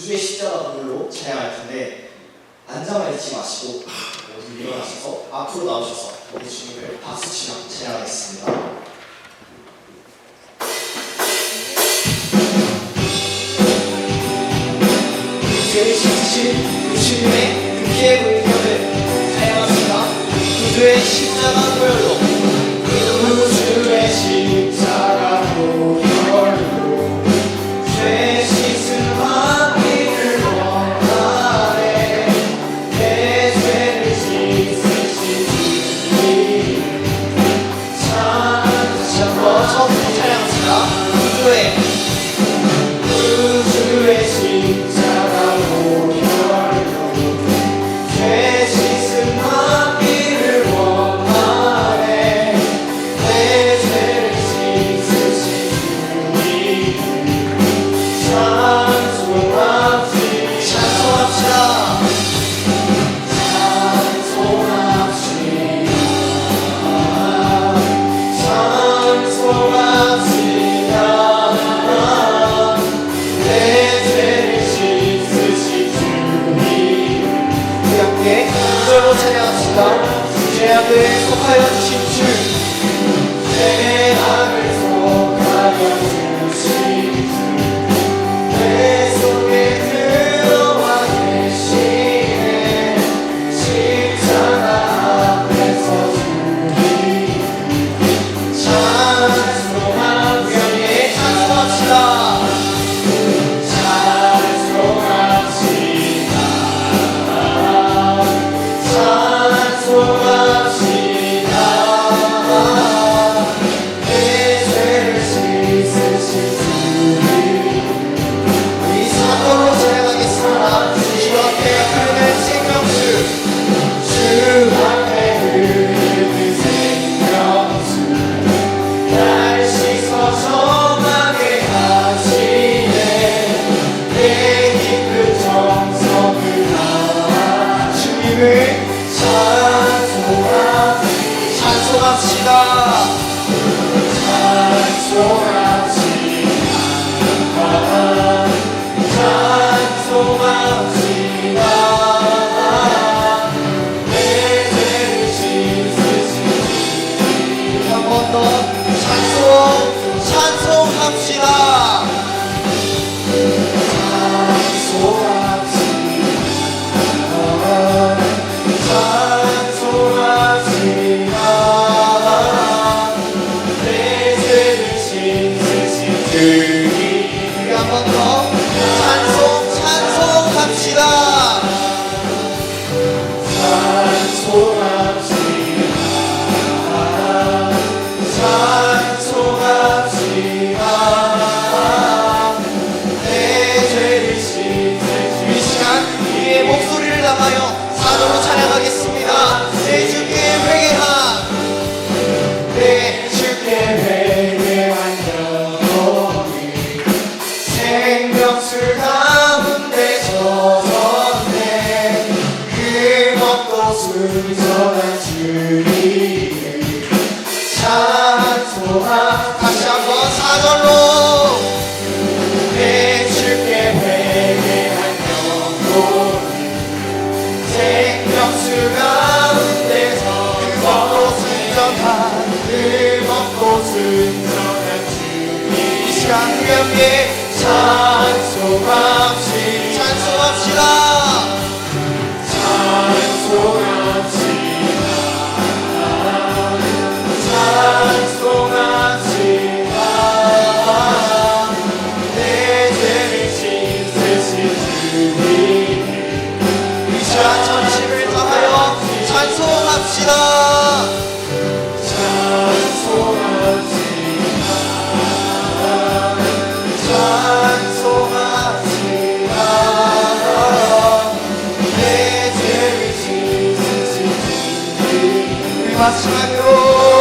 구주의 십자가 도로 찬양할 텐데 앉아만 있지 마시고 모두 일어나셔서 앞으로 나오셔서 우리 주님을 박수치며 찬양하겠습니다. Lord. Jesus. paso.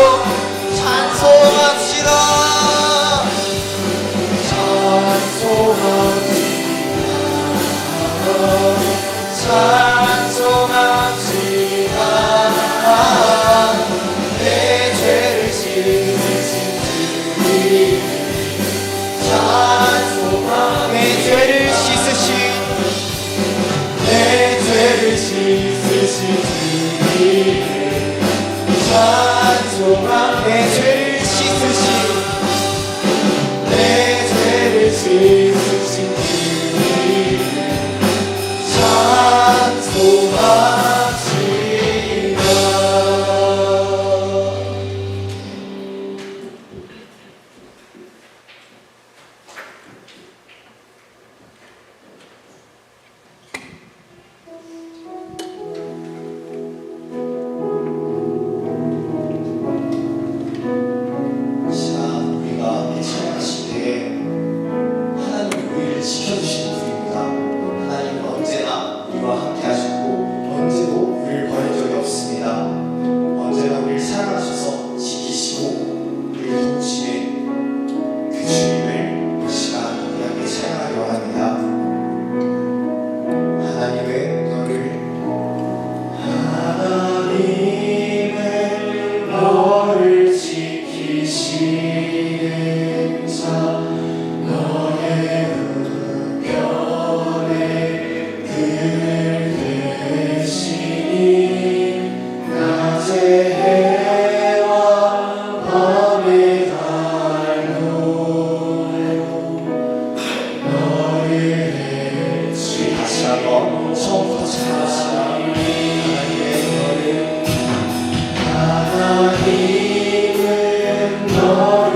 힘은 너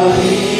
Holy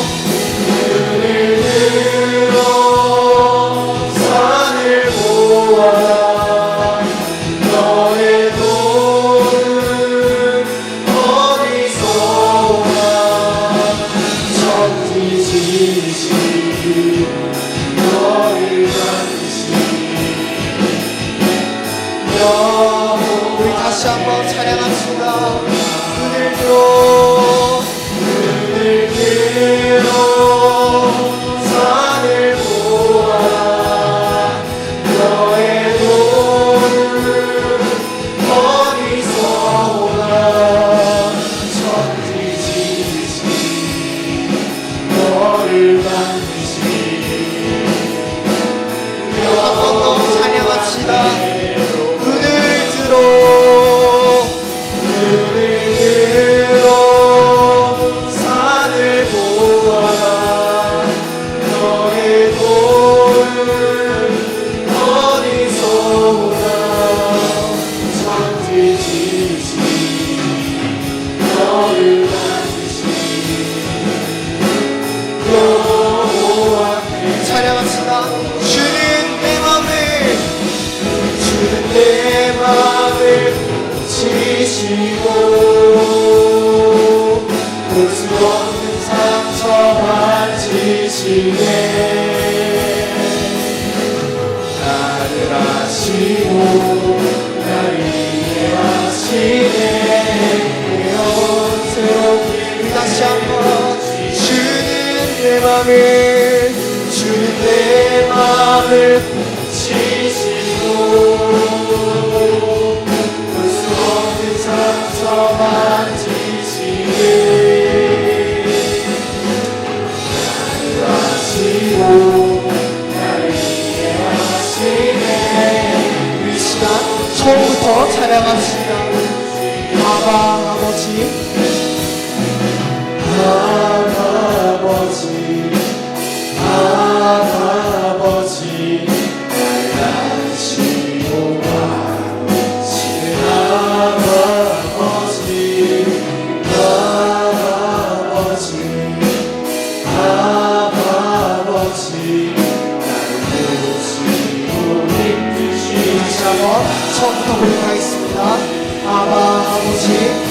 처음부터 찬양합시다. 아바 아버지. 아바 아버지. magic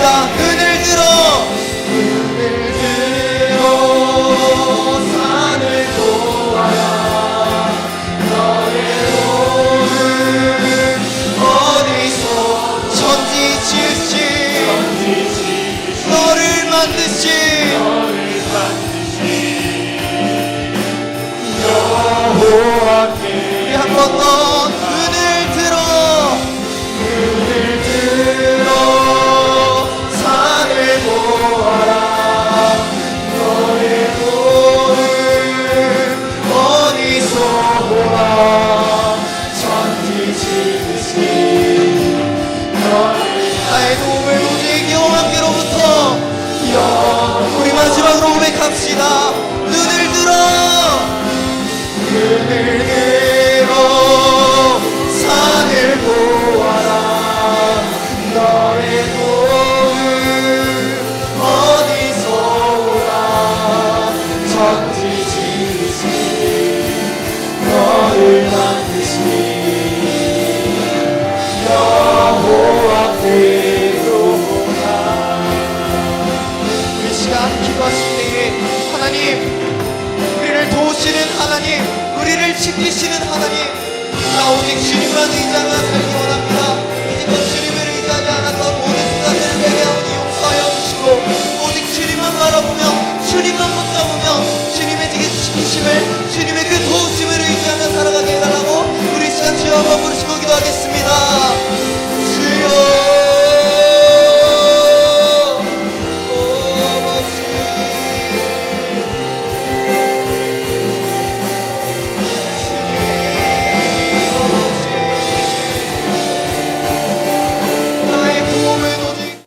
Irak